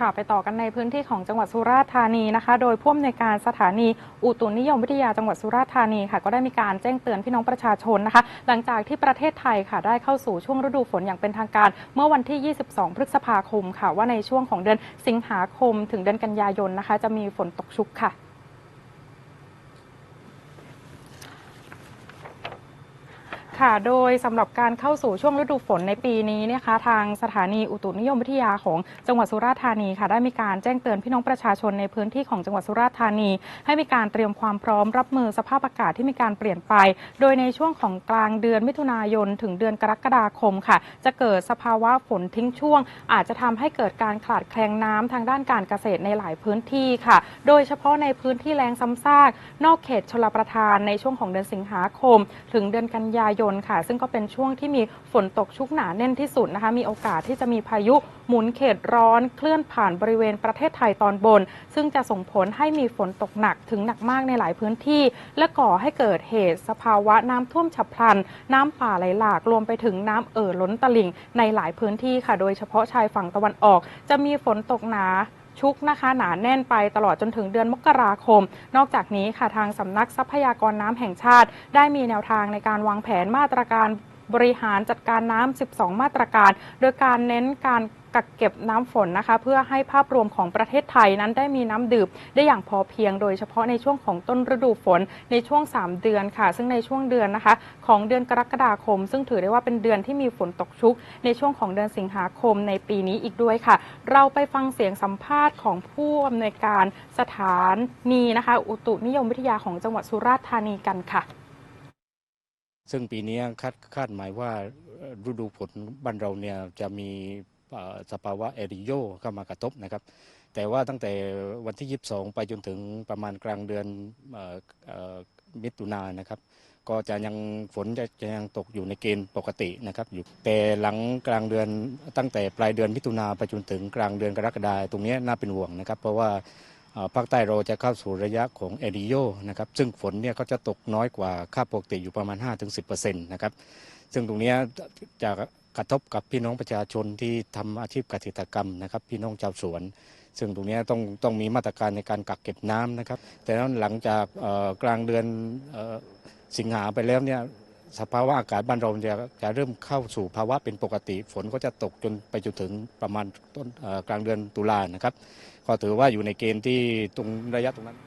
ค่ะไปต่อกันในพื้นที่ของจังหวัดสุราษฎร์ธานีนะคะ โดยผู้อำนวยการสถานีอุตุนิยมวิทยาจังหวัดสุราษฎร์ธานีค่ะก็ได้มีการแจ้งเตือนพี่น้องประชาชนนะคะ หลังจากที่ประเทศไทยค่ะได้เข้าสู่ช่วงฤดูฝนอย่างเป็นทางการ เมื่อวันที่ 22 พฤษภาคมค่ะว่าในช่วงของเดือนสิงหาคมถึงเดือนกันยายนนะคะ จะมีฝนตกชุกค่ะ ค่ะ โดยสำหรับการเข้าสู่ช่วงฤดูฝนในปีนี้นะคะทางสถานีอุตุนิยมวิทยาของจังหวัดสุราษฎร์ธานีค่ะ ได้มีการแจ้งเตือนพี่น้องประชาชนในพื้นที่ของจังหวัดสุราษฎร์ธานี ให้มีการเตรียมความพร้อมรับมือสภาพอากาศที่มีการเปลี่ยนไป โดยในช่วงของกลางเดือนมิถุนายน ถึงเดือนกรกฎาคมค่ะ จะเกิดสภาวะฝนทิ้งช่วง อาจจะทำให้เกิดการขาดแคลนน้ำทางด้านการเกษตรในหลายพื้นที่ค่ะ โดยเฉพาะในพื้นที่แรงซ้ำซากนอกเขตชลประทานในช่วงของเดือนสิงหาคม ถึงเดือนกันยายนค่ะ ซึ่งก็เป็นช่วงที่มีฝนตกชุกหนาแน่นที่สุดนะคะ มีโอกาสที่จะมีพายุหมุนเขตร้อนเคลื่อนผ่านบริเวณประเทศไทยตอนบน ซึ่งจะส่งผลให้มีฝนตกหนักถึงหนักมากในหลายพื้นที่ และก่อให้เกิดเหตุสภาวะน้ำท่วมฉับพลัน น้ำป่าไหลหลากรวมไปถึงน้ำเอ่อล้นตลิ่งในหลายพื้นที่ค่ะ โดยเฉพาะชายฝั่งตะวันออก จะมีฝนตกหนา ชุกนะคะหนาแน่นไปตลอดจนถึงเดือนมกราคม นอกจากนี้ค่ะทางสำนักทรัพยากรน้ำแห่งชาติ ได้มีแนวทางในการวางแผนมาตรการบริหารจัดการน้ำ 12 มาตรการ โดยการเน้นการ กักเก็บน้ำฝนนะคะ เพื่อให้ภาพรวมของประเทศไทยนั้นได้มีน้ำดื่มได้อย่างพอเพียง โดยเฉพาะในช่วงของต้นฤดูฝนในช่วง 3 เดือนค่ะ ซึ่งในช่วงเดือนนะคะ ของเดือนกรกฎาคม ซึ่งถือได้ว่าเป็นเดือนที่มีฝนตกชุก ในช่วงของเดือนสิงหาคมในปีนี้อีกด้วยค่ะ เราไปฟังเสียงสัมภาษณ์ของผู้อำนวยการสถานนีนะคะ อุตุนิยมวิทยาของจังหวัดสุราษฎร์ธานีกันค่ะ ซึ่งปีนี้คาดคาดหมายว่าฤดูฝนบ้านเราเนี่ยจะมี สภาวะเอริโยเข้ามากระทบนะครับ แต่ว่าตั้งแต่วันที่ 22 ไปจนถึงประมาณกลางเดือนออมิถุนายนนะครับก็จะยังฝนจะจะยังตกอยู่ในเกณฑ์ปกตินะครับอยู่แต่หลังกลางเดือนตั้งแต่ปลายเดือนมิถุนาไปจนถึงกลางเดือนกรกฎาคมตรงนี้น่าเป็นห่วงนะครับ เพราะว่าภาคใต้เราจะเข้าสู่ระยะของเอริโยนะครับซึ่งฝนเนี่ยก็จะตกน้อยกว่าค่าปกติอยู่ประมาณ 5-10%นะครับซึ่งตรงนี้ยจะ กระทบกับพี่น้องประชาชนที่ทำอาชีพเกษตรกรรมนะครับ พี่น้องชาวสวน ซึ่งตรงนี้ต้องต้องมีมาตรการในการกักเก็บน้ำนะครับ แต่นั้นหลังจากกลางเดือนออสิงหาไปแล้วเนี่ยสภาวะอากาศบ้านเราจะจะเริ่มเข้าสู่ภาวะเป็นปกติ ฝนก็จะตกจนไปจนถึงประมาณต้นกลางเดือนตุลานะครับ ก็ถือว่าอยู่ในเกณฑ์ที่ตรงระยะตรงนั้น